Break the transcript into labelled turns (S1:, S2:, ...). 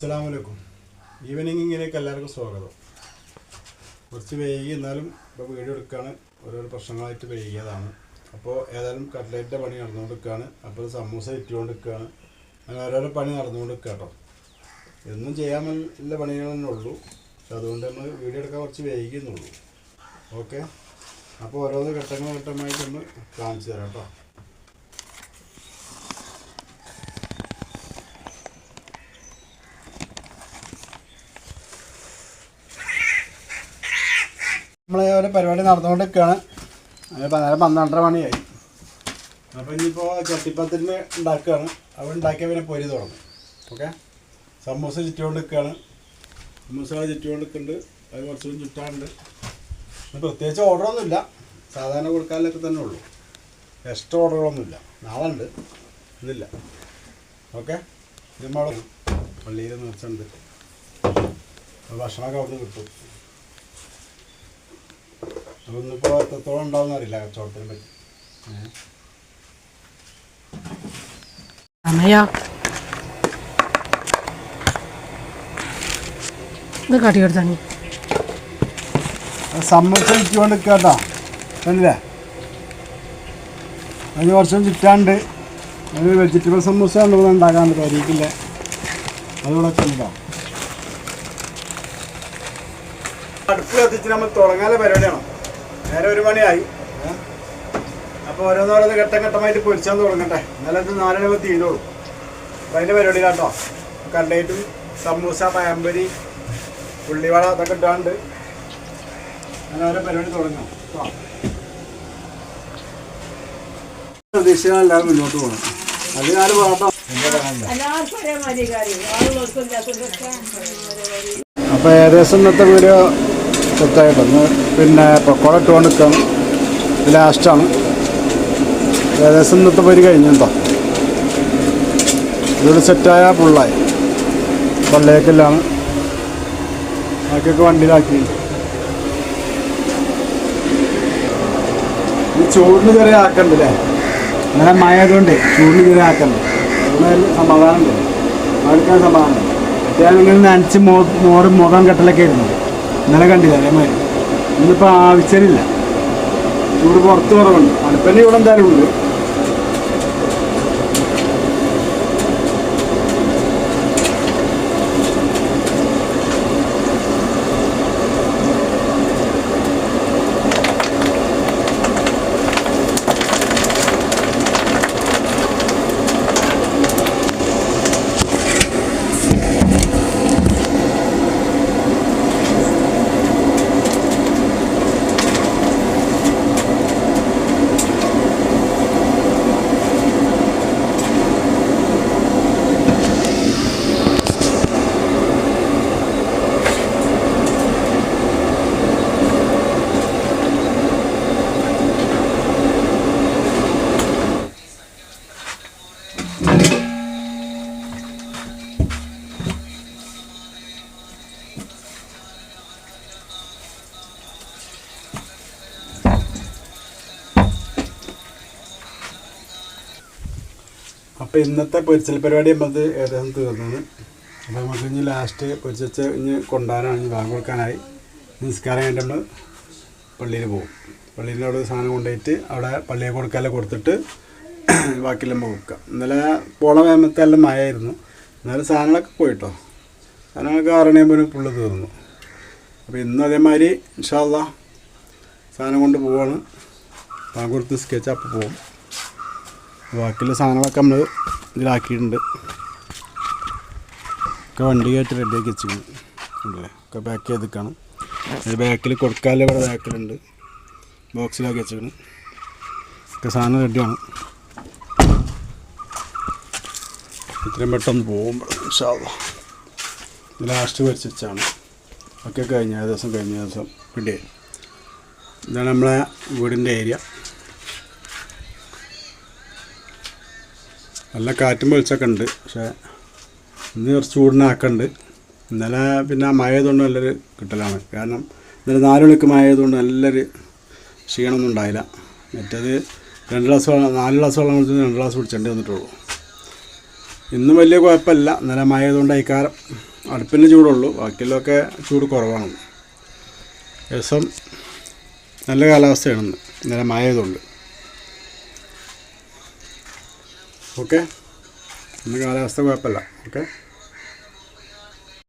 S1: അസ്സലാമലൈക്കും ഈവനിങ്ങിലേക്ക് എല്ലാവർക്കും സ്വാഗതം. കുറച്ച് വൈകി എന്നാലും ഇപ്പോൾ വീഡിയോ എടുക്കുകയാണ് ഓരോരോ പ്രശ്നങ്ങളായിട്ട് വൈകിയതാണ്. അപ്പോൾ ഏതായാലും കട്ട്ലേറ്റിന്റെ പണി നടന്നുകൊണ്ടിരിക്കുകയാണ് അപ്പോൾ സമൂസ ഇട്ടുകൊണ്ടിരിക്കുകയാണ് അങ്ങനെ ഓരോരോ പണി നടന്നുകൊണ്ടിരിക്കുക കേട്ടോ എന്നും ചെയ്യാൻ നല്ല പണികൾ ഉള്ളൂ. പക്ഷെ അതുകൊണ്ട് നമ്മൾ വീഡിയോ എടുക്കാൻ കുറച്ച് വൈകിയെന്നുള്ളൂ ഓക്കെ? അപ്പോൾ ഓരോരോ ഘട്ടങ്ങൾ ഘട്ടമായിട്ടൊന്ന് കാണിച്ചു തരാം കേട്ടോ നമ്മളെ ഒരു പരിപാടി നടന്നുകൊണ്ടിരിക്കുകയാണ്. നേരം പന്ത്രണ്ടര മണിയായി. അപ്പോൾ ഇനിയിപ്പോൾ ചട്ടിപ്പത്തിന് ഉണ്ടാക്കുകയാണ്. അവിടെ ഉണ്ടാക്കിയാൽ പിന്നെ പൊരി തുടങ്ങും. ഓക്കെ? സമൂസ ചുറ്റുകൊണ്ട് നിൽക്കുകയാണ് സമൂസ ചുറ്റുകൊണ്ട് നിൽക്കുന്നുണ്ട് അത് കുറച്ചുകൂടി ചുറ്റാറുണ്ട് പ്രത്യേകിച്ച് ഓർഡറൊന്നുമില്ല. സാധാരണ കൊടുക്കാനൊക്കെ തന്നെ ഉള്ളൂ. എക്സ്ട്രാ ഓർഡറുകളൊന്നുമില്ല. നാളെ ഉണ്ട് ഇന്നില്ല ഓക്കെ നമ്മൾ പള്ളിയിൽ നിർച്ചുണ്ട് ഭക്ഷണമൊക്കെ അവിടുന്ന് കിട്ടും. അതൊന്നിപ്പോൾ എത്രത്തോളം ഉണ്ടാവും അറിയില്ല കച്ചവടത്തിനെ പറ്റി?
S2: സമയോ. ഇത് കാട്ടി കൊടുത്താണ്
S1: അത് ചുറ്റുകൊണ്ട് കേട്ടോ കണ്ടില്ലേ? അതിന് വർഷം ചുറ്റാണ്ട് വെജിറ്റബിൾ സമൂസ ഉണ്ടാക്കാൻ ഇവിടെ ഉണ്ടാക്കാണ്ട് പരിക്കില്ല അതുകൂടെ ഉണ്ടോ അടുപ്പ് കത്തിച്ച് നമ്മൾ തുടങ്ങാനുള്ള പരിപാടിയാണ്? നേരെ ഒരു മണിയായി? അപ്പോൾ ഓരോന്നോരോന്ന് ഘട്ടം ഘട്ടമായിട്ട് പൊരിച്ചാൻ തുടങ്ങട്ടെ. എന്നാലും ഇത് നാലര തീരുള്ളൂ. അപ്പം അതിന്റെ കേട്ടോ കണ്ടേറ്റും സമൂസ പയമ്പരി ഉള്ളിവട അതൊക്കെ ഇട്ടാണ്ട് അങ്ങനെ ഓരോ പരിപാടി തുടങ്ങാം. കേട്ടോ പ്രതീക്ഷകൾ എല്ലാവരും മുന്നോട്ട് പോകണം. അത് ഞാൻ അപ്പോൾ ഏകദേശം ഇന്നത്തെ വീഡിയോ ഒന്ന് പിന്നെ പക്കോട ഇട്ടുകൊണ്ട് നിൽക്കാം ലാസ്റ്റാണ്. ഏകദേശം ഇന്നത്തെ പേര് കഴിഞ്ഞിട്ടോ ഇതൊരു സെറ്റായ പുള്ളായി. പള്ളിയേക്കെല്ലാം ബാക്കിയൊക്കെ വണ്ടിയിലാക്കി ഈ ചൂടിന് ചെറിയ ആക്കണ്ടല്ലേ അങ്ങനെ മഴ ആയതുകൊണ്ട് ചൂടിന് ചെറിയ ആക്കണ്ട. അതിന് സമാധാനം ഉണ്ട് ആൾക്കാർ സമാധാനം അത്യാവശ്യം നനച്ച് മോറും മുഖം കെട്ടലൊക്കെ ആയിരുന്നു. ഇന്നലെ കണ്ടില്ല അതേമാതിരി ഇന്നിപ്പോൾ ആവശ്യമില്ല. ചൂട് പുറത്ത് കുറവുണ്ട്. അടുപ്പല്ലേ ഇവിടെ എന്തായാലും ഉണ്ട്. അപ്പോൾ ഇന്നത്തെ പൊരിച്ചൽ പരിപാടി നമ്മൾ ഏകദേശം തീർന്നത്. അപ്പോൾ നമുക്ക് ഇനി ലാസ്റ്റ് പൊരിച്ച ഇനി കൊണ്ടുവരാനാണ് ഇനി വാങ്ങി കൊടുക്കാനായി. നിസ്കാരം കഴിഞ്ഞിട്ട് നമ്മൾ പള്ളിയിൽ പോകും. പള്ളിയിൽ അവിടെ സാധനം കൊണ്ടുപോയിട്ട് അവിടെ പള്ളിയെ കൊടുക്കാതെ കൊടുത്തിട്ട് ബാക്കിയെല്ലാം കൊടുക്കാം. ഇന്നലെ പോണ വേമത്തെല്ലാം മഴയായിരുന്നു. എന്നാലും സാധനങ്ങളൊക്കെ പോയിട്ടോ. സാധനങ്ങളൊക്കെ ആറണിയുമ്പോൾ പുള്ളി തീർന്നു. അപ്പോൾ ഇന്നും അതേമാതിരി ഇൻഷാല്ല സാധനം കൊണ്ട് പോവാണ്. ബാങ്ക് കൊടുത്ത് സ്കെച്ച് അപ്പോൾ പോകും ബാക്കിയുള്ള സാധനങ്ങളൊക്കെ നമ്മൾ ഇതിലാക്കിയിട്ടുണ്ട്. ഒക്കെ വണ്ടി കയറ്റി റെഡിയാക്കി വെച്ചിട്ടുണ്ട് ഒക്കെ പാക്ക് ചെയ്തിക്കാണ് അത് ബാക്കിൽ കൊടുക്കാനുള്ള ഇവിടെ ബാക്കിലുണ്ട് ബോക്സിലാക്കി വെച്ചിരിക്കുന്നു. ഒക്കെ സാധനം റെഡിയാണ് ഇത്രയും പെട്ടെന്ന് പോകുമ്പോൾ ലാസ്റ്റ് വരച്ച് ഒക്കെ കഴിഞ്ഞ ദിവസം കഴിഞ്ഞ ദിവസം റെഡിയായി ഇതാണ് നമ്മളെ വീടിന്റെ ഏരിയ നല്ല കാറ്റും വെളിച്ചൊക്കെ ഉണ്ട്. പക്ഷേ ഇന്ന് കുറച്ച് ചൂടിനാക്കുണ്ട്. ഇന്നലെ പിന്നെ മഴ ആയതുകൊണ്ട് നല്ലൊരു കിട്ടലാണ്. കാരണം ഇന്നലെ നാല് മണിക്ക് മഴ ആയതുകൊണ്ട് നല്ലൊരു ക്ഷീണമൊന്നും ഉണ്ടായില്ല. മറ്റേത് രണ്ട് ഗ്ലാസ് വെള്ളം നാല് ഗ്ലാസ് വെള്ളം കുടിച്ചത് രണ്ട് ഗ്ലാസ് കുടിച്ചേണ്ടി വന്നിട്ടുള്ളൂ. ഇന്നും വലിയ കുഴപ്പമില്ല. ഇന്നലെ മഴ ആയതുകൊണ്ട് അയക്കാരം അടുപ്പിന് ചൂടുള്ളൂ. ബാക്കിയുള്ളതൊക്കെ ചൂട് കുറവാണ്. ദിവസം നല്ല കാലാവസ്ഥയാണ് ഇന്ന്. ഇന്നലെ മഴ ആയതുകൊണ്ട്. ഓക്കെ ഇന്ന് കാലാവസ്ഥ കുഴപ്പമില്ല ഓക്കെ